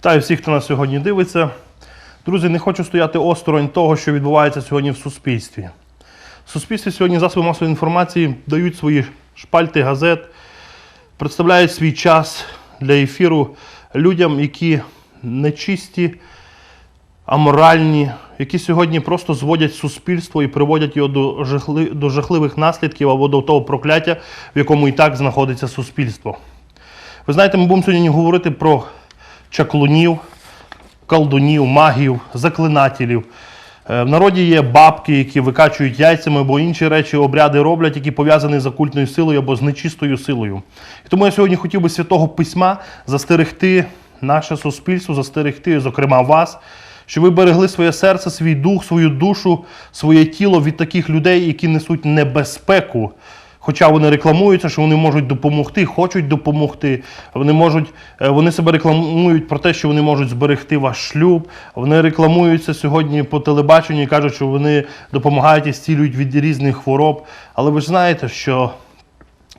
Вітаю всіх, хто нас сьогодні дивиться. Друзі, не хочу стояти осторонь того, що відбувається сьогодні в суспільстві. В суспільстві сьогодні засоби масової інформації дають свої шпальти газет, представляють свій час для ефіру людям, які нечисті, аморальні, які сьогодні просто зводять суспільство і приводять його до, жахли, до жахливих наслідків або до того прокляття, в якому і так знаходиться суспільство. Ви знаєте, ми будемо сьогодні говорити про чаклунів, колдунів, магів, заклинателів. Е, В народі є бабки, які викачують яйцями або інші речі, обряди роблять, які пов'язані з окультною силою або з нечистою силою. І тому я сьогодні хотів би святого письма застерегти наше суспільство, застерегти, зокрема вас, щоб ви берегли своє серце, свій дух, свою душу, своє тіло від таких людей, які несуть небезпеку. Хоча вони рекламуються, що вони можуть допомогти, хочуть допомогти. Вони можуть, е, вони себе рекламують про те, що вони можуть зберегти ваш шлюб. Вони рекламуються сьогодні по телебаченню і кажуть, що вони допомагають і зцілюють від різних хвороб. Але ви ж знаєте, що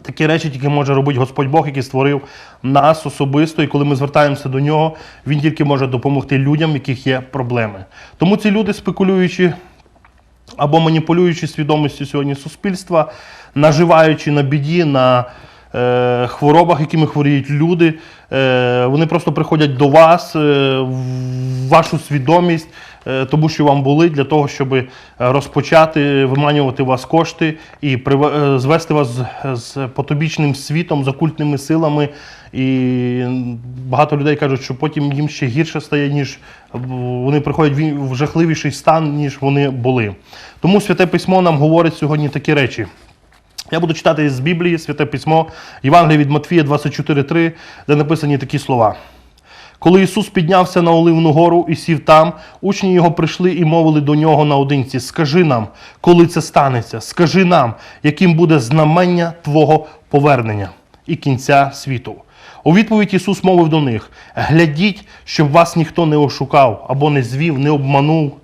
Такі речі тільки може робити Господь Бог, який створив нас особисто, і коли ми звертаємося до нього, він тільки може допомогти людям, в яких є проблеми. Тому ці люди, спекулюючи або маніпулюючи свідомістю сьогодні суспільства, наживаючи на біді, на е, хворобах, якими хворіють люди, е, вони просто приходять до вас, е, в вашу свідомість, е, тому що вам були для того, щоб розпочати виманювати вас кошти і прив- е, звести вас з, з потобічним світом, з окультними силами. І багато людей кажуть, що потім їм ще гірше стає, ніж вони приходять в жахливіший стан, ніж вони були. Тому святе письмо нам говорить сьогодні такі речі. Я буду читати з Біблії Святе Письмо, Євангелія від Матфія 24.3, де написані такі слова. Коли Ісус піднявся на Оливну гору і сів там, учні його прийшли і мовили до нього наодинці: Скажи нам, коли це станеться, скажи нам, яким буде знамення Твого повернення і кінця світу. У відповідь Ісус мовив до них: Глядіть, щоб вас ніхто не ошукав або не звів, не обманув.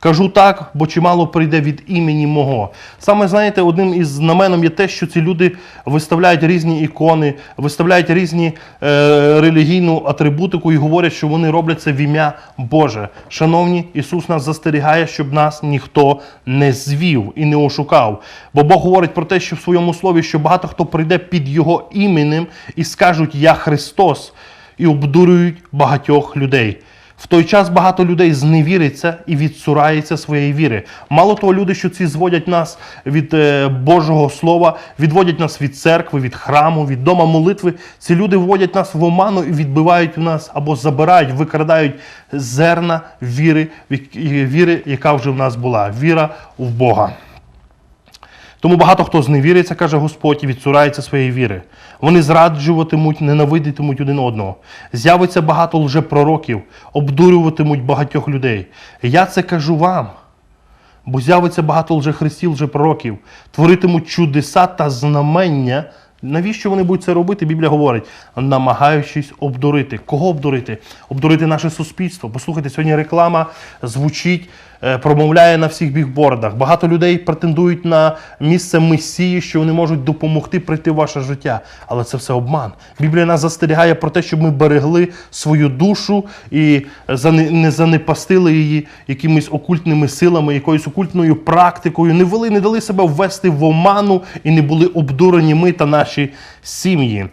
Кажу так, бо чимало прийде від імені мого. Саме знаєте, одним із знаменом є те, що ці люди виставляють різні ікони, виставляють різні е, релігійну атрибутику і говорять, що вони роблять це в ім'я Боже. Шановні, Ісус нас застерігає, щоб нас ніхто не звів і не ошукав. Бо Бог говорить про те, що в своєму слові, що багато хто прийде під Його іменем і скажуть Я Христос, і обдурюють багатьох людей. В той час багато людей зневіриться і відсурається своєї віри. Мало того, люди, що ці зводять нас від е, Божого Слова, відводять нас від церкви, від храму, від дома молитви. Ці люди вводять нас в оману і відбивають у нас або забирають, викрадають зерна віри, віри, яка вже в нас була. Віра в Бога. Тому багато хто зневіриться, каже Господь, і відсурається своєї віри. Вони зраджуватимуть, ненавидитимуть один одного. З'явиться багато лжепророків, обдурюватимуть багатьох людей. Я це кажу вам. Бо з'явиться багато лжехристів, лжепророків, творитимуть чудеса та знамення. Навіщо вони будуть це робити? Біблія говорить, намагаючись обдурити. Кого обдурити? Обдурити наше суспільство. Послухайте, сьогодні реклама звучить, промовляє на всіх бігбордах. Багато людей претендують на місце месії, що вони можуть допомогти прийти в ваше життя. Але це все обман. Біблія нас застерігає про те, щоб ми берегли свою душу і не занепастили її якимись окультними силами, якоюсь окультною практикою, не вели, не дали себе ввести в оману і не були обдурені ми та наші сім'ї.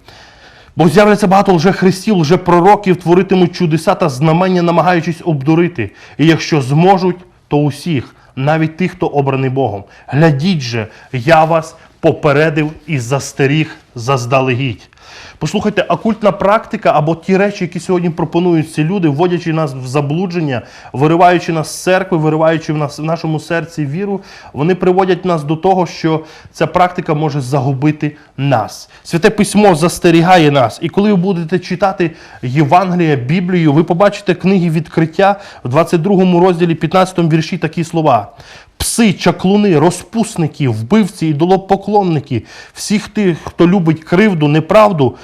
Бо з'являться багато лжехристів, лжепророків, творитимуть чудеса та знамення, намагаючись обдурити. І якщо зможуть, то усіх, навіть тих, хто обраний Богом. Глядіть же, я вас попередив і застеріг заздалегідь. Послухайте, окультна практика або ті речі, які сьогодні пропонують ці люди, вводячи нас в заблудження, вириваючи нас з церкви, вириваючи в нас в нашому серці віру, вони приводять нас до того, що ця практика може загубити нас. Святе письмо застерігає нас. І коли ви будете читати Євангелія, Біблію, ви побачите книги відкриття в 22 розділі, 15 вірші такі слова. Пси, чаклуни, розпусники, вбивці, ідолопоклонники, всіх тих, хто любить кривду, неправду,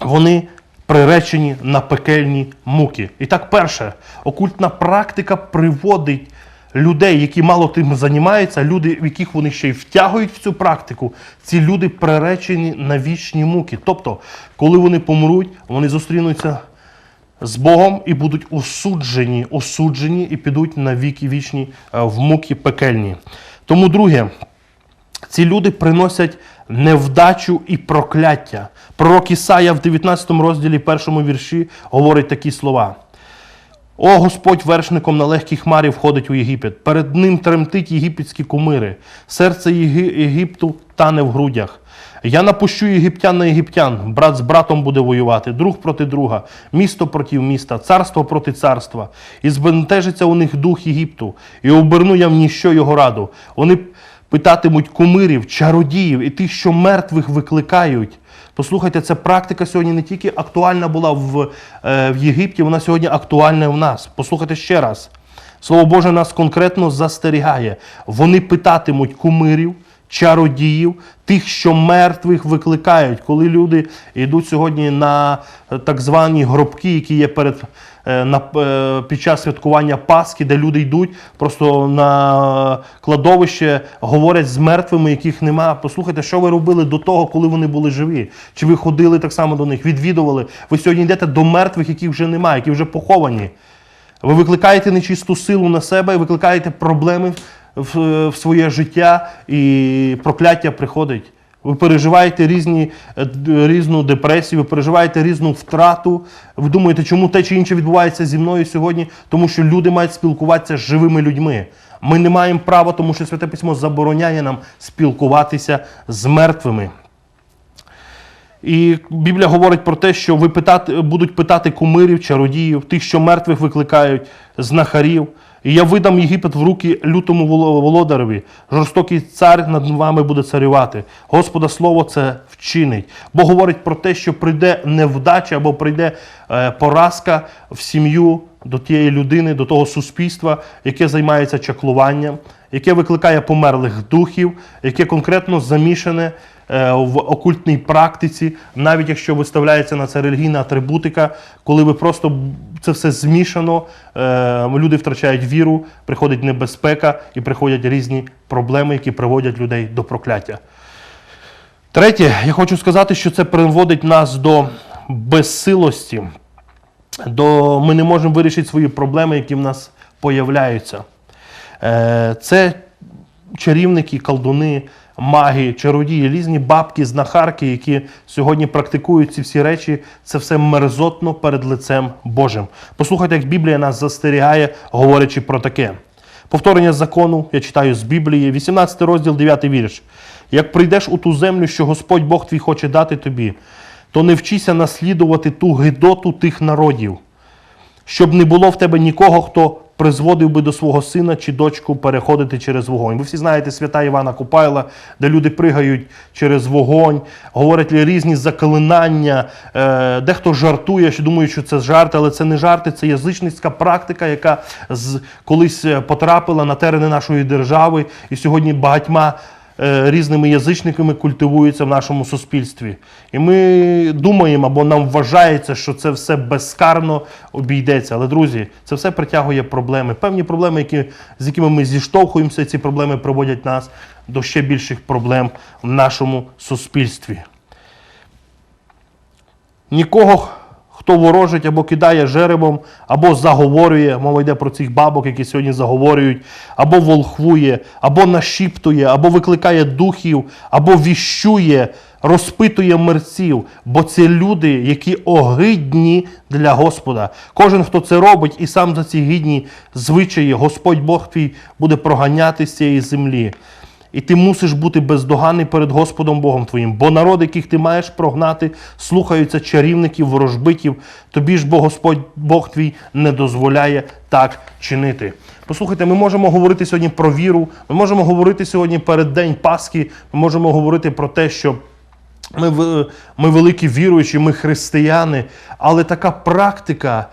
вони приречені на пекельні муки. І так, перше, окультна практика приводить людей, які мало тим займаються, люди, в яких вони ще й втягують в цю практику, ці люди приречені на вічні муки. Тобто, коли вони помруть, вони зустрінуться з Богом і будуть осуджені, осуджені і підуть на віки вічні е, в муки пекельні. Тому, друге, ці люди приносять невдачу і прокляття. Пророк Ісая в 19 розділі, першому вірші, говорить такі слова. О, Господь вершником на легкій хмарі входить у Єгипет. Перед ним тремтить єгипетські кумири. Серце Єгипту тане в грудях. Я напущу єгиптян на єгиптян, брат з братом буде воювати, друг проти друга, місто проти міста, царство проти царства. І збентежиться у них дух Єгипту, і оберну я в ніщо його раду. Вони питатимуть кумирів, чародіїв і тих, що мертвих викликають. Послухайте, ця практика сьогодні не тільки актуальна була в, е, в Єгипті, вона сьогодні актуальна в нас. Послухайте ще раз. Слово Боже нас конкретно застерігає. Вони питатимуть кумирів, чародіїв, тих, що мертвих викликають. Коли люди йдуть сьогодні на е, так звані гробки, які є перед, е, на, е, під час святкування Пасхи, де люди йдуть просто на кладовище, говорять з мертвими, яких нема. Послухайте, що ви робили до того, коли вони були живі? Чи ви ходили так само до них, відвідували? Ви сьогодні йдете до мертвих, яких вже немає, які вже поховані. Ви викликаєте нечисту силу на себе і викликаєте проблеми в, своє життя, і прокляття приходить. Ви переживаєте різні, е, різну депресію, ви переживаєте різну втрату. Ви думаєте, чому те чи інше відбувається зі мною сьогодні? Тому що люди мають спілкуватися з живими людьми. Ми не маємо права, тому що Святе Письмо забороняє нам спілкуватися з мертвими. І Біблія говорить про те, що ви питати, будуть питати кумирів, чародіїв, тих, що мертвих викликають, знахарів. І я видам Єгипет в руки лютому воло- володареві. Жорстокий цар над вами буде царювати. Господа слово це вчинить. Бо говорить про те, що прийде невдача або прийде е, поразка в сім'ю до тієї людини, до того суспільства, яке займається чаклуванням, яке викликає померлих духів, яке конкретно замішане в окультній практиці, навіть якщо виставляється на це релігійна атрибутика, коли ви просто це все змішано, е, люди втрачають віру, приходить небезпека і приходять різні проблеми, які приводять людей до прокляття. Третє, я хочу сказати, що це приводить нас до безсилості, до ми не можемо вирішити свої проблеми, які в нас появляються. Е, Це чарівники, колдуни, маги, чародії, різні бабки, знахарки, які сьогодні практикують ці всі речі, це все мерзотно перед лицем Божим. Послухайте, як Біблія нас застерігає, говорячи про таке. Повторення закону, я читаю з Біблії, 18 розділ, 9 вірш. Як прийдеш у ту землю, що Господь Бог твій хоче дати тобі, то не вчися наслідувати ту гидоту тих народів, щоб не було в тебе нікого, хто призводив би до свого сина чи дочку переходити через вогонь. Ви всі знаєте свята Івана Купайла, де люди пригають через вогонь, говорять різні заклинання, е, дехто жартує, що думають, що це жарти, але це не жарти, це язичницька практика, яка колись е, потрапила на терени нашої держави, і сьогодні багатьма різними язичниками культивується в нашому суспільстві. І ми думаємо або нам вважається, що це все безкарно обійдеться. Але, друзі, це все притягує проблеми. Певні проблеми, які, з якими ми зіштовхуємося, ці проблеми приводять нас до ще більших проблем в нашому суспільстві. Нікого, хто ворожить або кидає жеребом, або заговорює, мова йде про цих бабок, які сьогодні заговорюють, або волхвує, або нашіптує, або викликає духів, або віщує, розпитує мерців, бо це люди, які огидні для Господа. Кожен, хто це робить, і сам за ці гідні звичаї, Господь Бог твій буде проганяти з цієї землі. І ти мусиш бути бездоганний перед Господом Богом твоїм, бо народ, яких ти маєш прогнати, слухаються чарівників, ворожбитів. Тобі ж бо Господь Бог твій не дозволяє так чинити. Послухайте, ми можемо говорити сьогодні про віру, ми можемо говорити сьогодні перед День Пасхи, ми можемо говорити про те, що ми, ми великі віруючі, ми християни, але така практика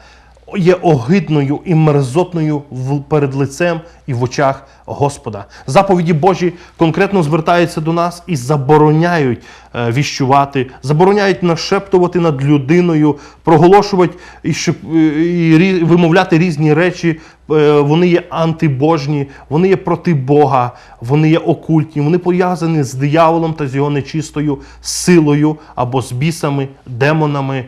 є огидною і мерзотною перед лицем і в очах Господа. Заповіді Божі конкретно звертаються до нас і забороняють е, віщувати, забороняють нашептувати над людиною, проголошувати і, шеп- і вимовляти різні речі. Е, Вони є антибожні, вони є проти Бога, вони є окультні, вони пов'язані з дияволом та з його нечистою силою або з бісами, демонами.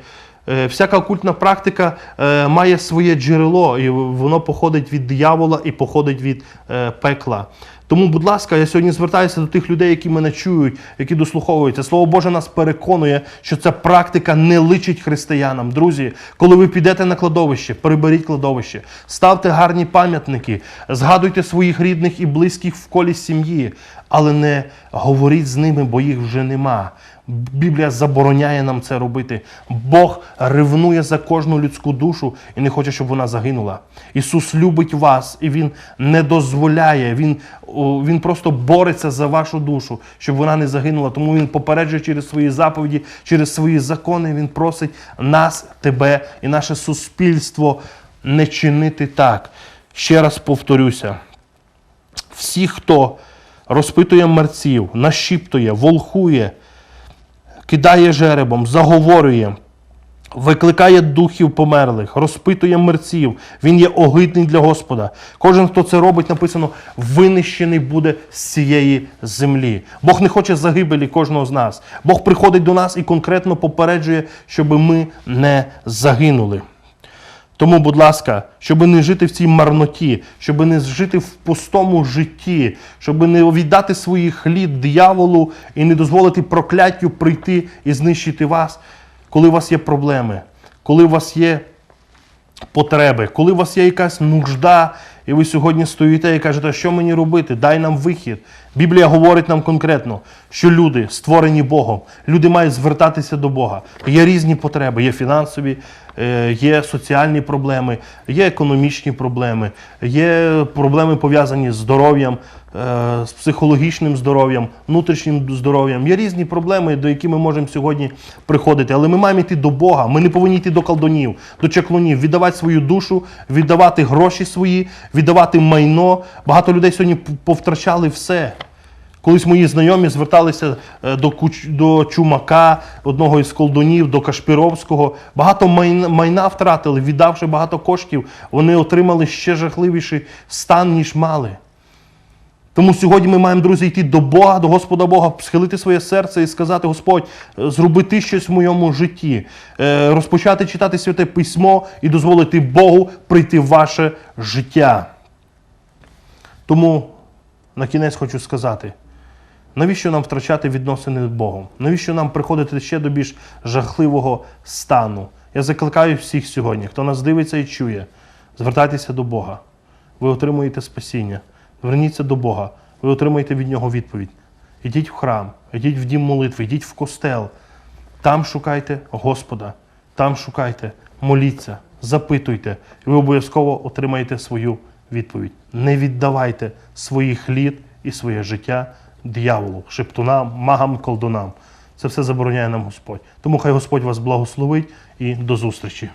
Е, Всяка окультна практика е, має своє джерело, і воно походить від диявола і походить від е, пекла. Тому, будь ласка, я сьогодні звертаюся до тих людей, які мене чують, які дослуховуються. Слово Боже нас переконує, що ця практика не личить християнам. Друзі, коли ви підете на кладовище, переберіть кладовище, ставте гарні пам'ятники, згадуйте своїх рідних і близьких в колі сім'ї, але не говоріть з ними, бо їх вже нема. Біблія забороняє нам це робити. Бог ревнує за кожну людську душу і не хоче, щоб вона загинула. Ісус любить вас, і Він не дозволяє, Він, він просто бореться за вашу душу, щоб вона не загинула. Тому Він попереджує через свої заповіді, через свої закони. Він просить нас, тебе і наше суспільство не чинити так. Ще раз повторюся: всі, хто розпитує мерців, нашіптує, волхує, кидає жеребом, заговорює, викликає духів померлих, розпитує мерців. Він є огидний для Господа. Кожен, хто це робить, написано, винищений буде з цієї землі. Бог не хоче загибелі кожного з нас. Бог приходить до нас і конкретно попереджує, щоб ми не загинули. Тому, будь ласка, щоб не жити в цій марноті, щоб не жити в пустому житті, щоб не віддати своїх літ дияволу і не дозволити прокляттю прийти і знищити вас, коли у вас є проблеми, коли у вас є потреби, коли у вас є якась нужда, і ви сьогодні стоїте і кажете, що мені робити? Дай нам вихід. Біблія говорить нам конкретно, що люди створені Богом, люди мають звертатися до Бога. Є різні потреби, є фінансові, е, є соціальні проблеми, є економічні проблеми, є проблеми пов'язані з здоров'ям, з психологічним здоров'ям, внутрішнім здоров'ям. Є різні проблеми, до яких ми можемо сьогодні приходити. Але ми маємо йти до Бога. Ми не повинні йти до колдунів, до чаклунів, віддавати свою душу, віддавати гроші свої, віддавати майно. Багато людей сьогодні повтрачали все. Колись мої знайомі зверталися е, до, до Чумака, одного із колдунів, до Кашпіровського. Багато майна, майна втратили, віддавши багато коштів, вони отримали ще жахливіший стан, ніж мали. Тому сьогодні ми маємо, друзі, йти до Бога, до Господа Бога, схилити своє серце і сказати: Господь, е, зроби ти щось в моєму житті, Е, розпочати читати святе письмо і дозволити Богу прийти в ваше життя. Тому на кінець хочу сказати. Навіщо нам втрачати відносини з Богом? Навіщо нам приходити ще до більш жахливого стану? Я закликаю всіх сьогодні, хто нас дивиться і чує, звертайтеся до Бога. Ви отримуєте спасіння. Зверніться до Бога, ви отримаєте від Нього відповідь. Ідіть в храм, ідіть в дім молитви, ідіть в костел. Там шукайте Господа, там шукайте, моліться, запитуйте, і ви обов'язково отримаєте свою відповідь. Не віддавайте своїх літ і своє життя дияволу, шептунам, магам, колдунам. Це все забороняє нам Господь. Тому хай Господь вас благословить і до зустрічі.